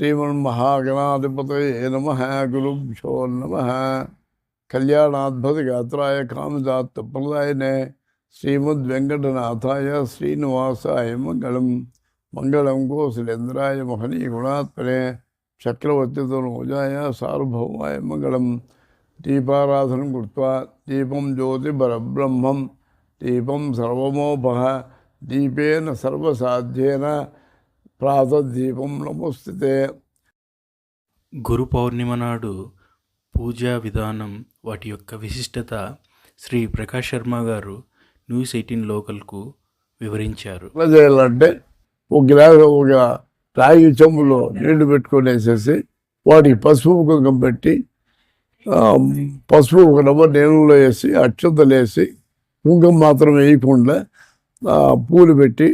श्रीमन्महागणाधिपतये नमः गुरुभ्यो नमः कल्याणाद्भुतगात्राय कामदात्तप्रदायने श्रीमद्वेङ्कटनाथाय श्रीनिवासाय मङ्गलं मङ्गलं गोसुरेन्द्राय महनीयगुणात्मने चक्रवर्तितनोजाय सार्वभौमाय मङ्गलं दीपाराधनं कृत्वा दीपं ज्योतिपरब्रह्मं दीपं सर्वमोपः दीपेन सर्वसाध्येन జ్యోతి పరబ్రహ్మం దీపం సర్వమోపహ దీపేన సర్వసాధ్యేన ప్రాతద్దీపం నమోస్తుతే గురు పౌర్ణిమ నాడు పూజా విధానం వాటి యొక్క విశిష్టత శ్రీ ప్రకాష్ శర్మ గారు న్యూస్ ఎయిటీన్ లోకల్కు వివరించారు. ఎట్లా చేయాలంటే ఒక గ్లాస్ ఒక రాగి చెంబులో నీళ్ళు పెట్టుకునేసేసి వాటికి పసుపు కుంకం పెట్టి పసుపు ఒక డబ్బా నీళ్ళలో వేసి అక్షంతలు వేసి కుంకం మాత్రం వేయకుండా పూలు పెట్టి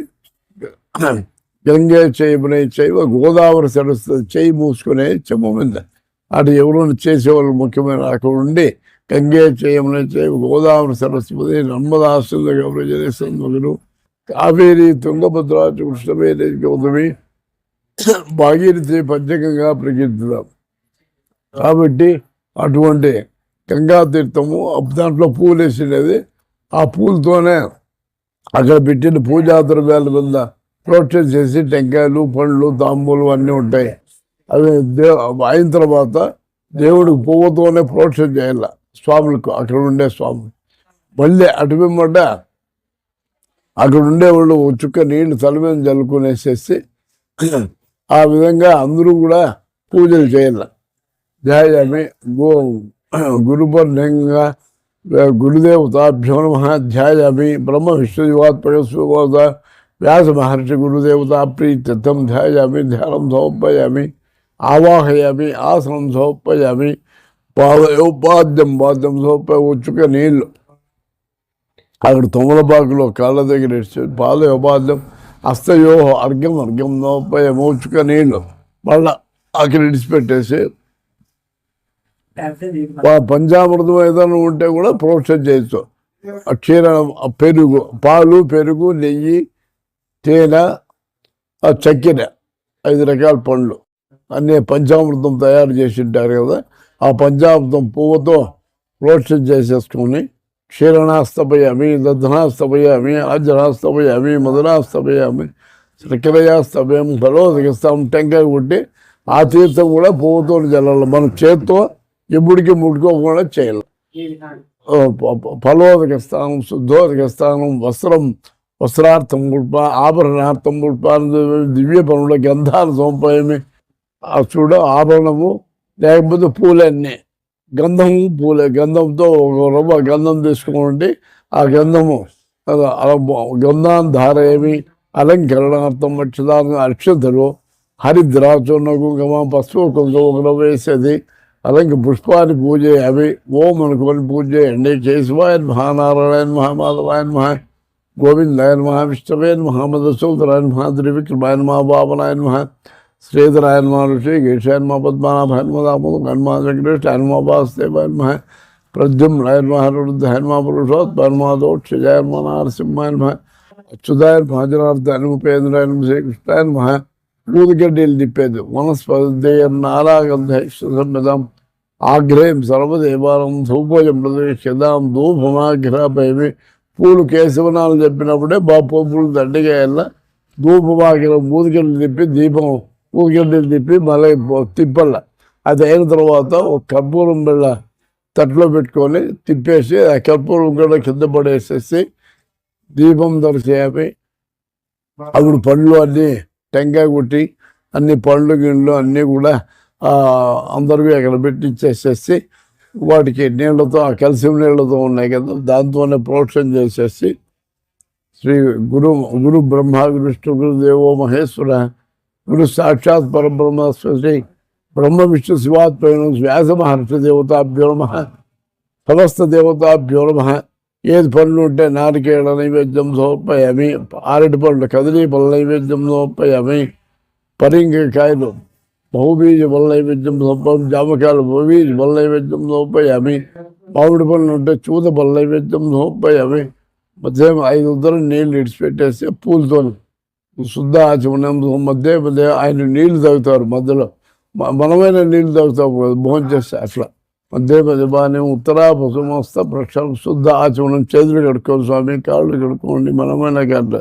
గంగే చేయమునే చేయవ గోదావరి సరస్సు చేయి మూసుకునే చెమ్మ మీద అటు ఎవరైనా చేసేవాళ్ళు ముఖ్యమైన అక్కడ ఉండి గంగే చేయమునే చేయ గోదావరి సరస్వతి నర్మదాసులు గౌరవ కావేరి తుంగభద్ర కృష్ణవేణి గౌతమి భాగీరథి పంచకంగా ప్రకీర్తిదాం కాబట్టి అటువంటి గంగా తీర్థము దాంట్లో పూలు వేసినది ఆ పూలతోనే అక్కడ పెట్టిన పూజా ద్రవ్యాల మీద ప్రోక్షణ చేసి టెంకాయలు పండ్లు తాంబూలు అన్నీ ఉంటాయి. అవి దే అయిన తర్వాత దేవుడికి పువ్వుతోనే ప్రోక్షణ చేయాల. స్వాములకు అక్కడ ఉండే స్వాములు. మళ్ళీ అటు పిమ్మట అక్కడ ఉండేవాళ్ళు చుక్క నీళ్ళు తల మీద చల్లుకునేసేసి ఆ విధంగా అందరూ కూడా పూజలు చేయాలి. ధ్యాయామి గో గురుపర్ణంగా గురుదేవతాభ్యో నమ ధ్యాయామి బ్రహ్మ విష్ణుదివాత్మక సుబోధ వ్యాస మహర్షి గురుదేవత ప్రీత్యర్థం ధ్యాయామి ధ్యానం సమర్పయామి ఆవాహయామి ఆసనం సమర్పయామి పాదయోపాద్యం పాద్యం సమర్పయ ఉచ్చుక నీళ్ళు. అక్కడ తొమలపాకులో కాళ్ళ దగ్గర ఇచ్చి పాద ఉపాధ్యం హస్తయో అర్ఘ్యం అర్ఘ్యం నోపై మోచుక నీళ్ళు. మళ్ళా అక్కడ ఇడిచిపెట్టేసి పంచామృతం ఏదైనా ఉంటే కూడా ప్రోక్షణ చేయొచ్చు. ఆ క్షీర పెరుగు పాలు పెరుగు నెయ్యి తేనె ఆ చక్కెర ఐదు రకాల పండ్లు. అన్నీ పంచామృతం తయారు చేసి ఉంటారు కదా. ఆ పంచామృతం పువ్వుతో ప్రోక్షణ చేసేసుకొని క్షీరణాస్తపయామి దధనాస్తపయామి ఆజనాస్తపయామి మదనాస్తపయామి శర్కరయాస్తపయం ఫలోదగిస్తాం టెంకాయ కొట్టి ఆ తీర్థం కూడా పువ్వుతో జల్లాలి మన చేత్తో ఎప్పుడికి ముట్టుకోకుండా చేయాలి. ఫలోదక స్థానం శుద్ధోదక స్థానం వస్త్రం వస్త్రార్థం పుల్ప ఆభరణార్థం పుల్ప దివ్య పనుల గంధాల సముపాయమే ఆ చూడ ఆభరణము లేకపోతే పూలన్నీ గంధము పూలే గంధంతో ఒక రవ్వ గంధం తీసుకోండి ఆ గంధము అలా ధార ఏమి అలంకరణార్థం అక్షదాన అక్షతలు హరిద్రాచున్న కుంకుమ పసుపు కుంకుమ ఒక రవ్వ వేసేది అలాగే పుష్పాన్ని పూజ అవి ఓం అనుకోని పూజ చేయండి కేశవాయన్ మహానారాయణ మహామాధవాయన్ మహా గోవిందాయన్ మహా విష్ణవేన్ మహామధసూదరాయన్ మహా త్రివిక్రమాయన్ మహా బాబనాయన్ మహా శ్రీధరాయన్ మహా ఋషి గేషాయన్ మహా పద్మనాభాయన్ మహా దామోదర్ హనుమా వెంకటేశాయన్ మహా వాసుదేవాయన్ మహా ప్రద్యుమ్నాయన్ మహా రుద్ధాయన్ మహా పురుషోత్మాయన్ మహా దోక్షజాయన్ మహా నరసింహాయన్ మహా అచ్యుతాయన్ మహాజనార్థాయన్ ఉపేంద్రాయన్ శ్రీకృష్ణాయన్ మహా ఊదిగడ్డీలు తిప్పేది వనస్పతి నారాగంధం ఆగ్రహం సర్వదేవాలం ధూపోజం ధూపమాగ్రహ ధూపమాగ్రహపేమి పూలు కేశవనాలు చెప్పినప్పుడే బా పూలు దండిగా వెళ్ళ ధూపమాగ్రహం మూదికెళ్ళు తిప్పి దీపం మూదికెళ్ళు తిప్పి మళ్ళీ తిప్పల్ల. అది అయిన తర్వాత ఒక కర్పూరం బిళ్ళ తట్లో పెట్టుకొని తిప్పేసి ఆ కర్పూరం కూడా కింద పడేసేసి దీపం దొరికేమి అప్పుడు పళ్ళు అన్నీ టెంకాయ కొట్టి అన్ని పండ్లు గిండ్లు అన్నీ కూడా అందరివి అక్కడ పెట్టించేసేసి వాటికి నీళ్ళతో ఆ కలిసి నీళ్ళతో ఉన్నాయి కదా దాంతోనే ప్రోక్షణ చేసేసి శ్రీ గురు గురు బ్రహ్మ విష్ణు గురుదేవో మహేశ్వర గురు సాక్షాత్ పరబ్రహ్మ శ్రీ బ్రహ్మ విష్ణు శివాత్మైన వ్యాస మహర్షి దేవతాభ్యో నమ సమస్త దేవతాభ్యో నమ ఏది పనులు ఉంటే నారికేళ నైవేద్యం సోపయమి అరటి పనులు కదిలీ పళ్ళ నైవేద్యం సోపయమి పరింగకాయలు బహుబీజ బల్లైవేద్యం నైవేద్యం జామకాయలు బహుబీజ పళ్ళ నైవేద్యం మామిడి పళ్ళు ఉంటే చూత బల్లైవేద్యం నైవేద్యం సమర్పయామి మధ్యాహ్నం ఐదు ఉద్దరం నీళ్ళు ఇడిచిపెట్టేసి పూలతో శుద్ధ ఆచమనం మధ్య మధ్య ఆయన నీళ్ళు తాగుతారు మధ్యలో. మ- మనమైన నీళ్ళు తాగుతాం కదా భోజనం చేస్తే అట్లా. మధ్య మధ్య బాగానే ఉత్తరా పశుమస్త ప్రక్షాళన శుద్ధ ఆచమనం చేతులు కడుక్కోండి స్వామి కాళ్ళు కడుక్కోండి మనమైన గంట.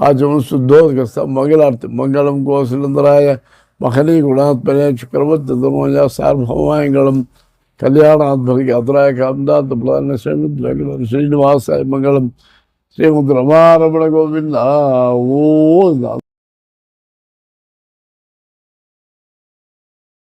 ఆచమనం శుద్ధోదకస్త మంగళార్తి మంగళం కోశలందరాయ മകനി ഗുണാത്മനെ ചക്രവർത്തിത്വമല്ല സാർഭൗമായങ്ങളും കല്യാണാത്മനിക്ക് അത്രായ കാന്താത്ത പ്രധാന ശ്രീമന്ത്രങ്ങളും ശ്രീനിവാസ മംഗളം ശ്രീമുദ്രമാരമണ ഗോവിന്ദ ഓ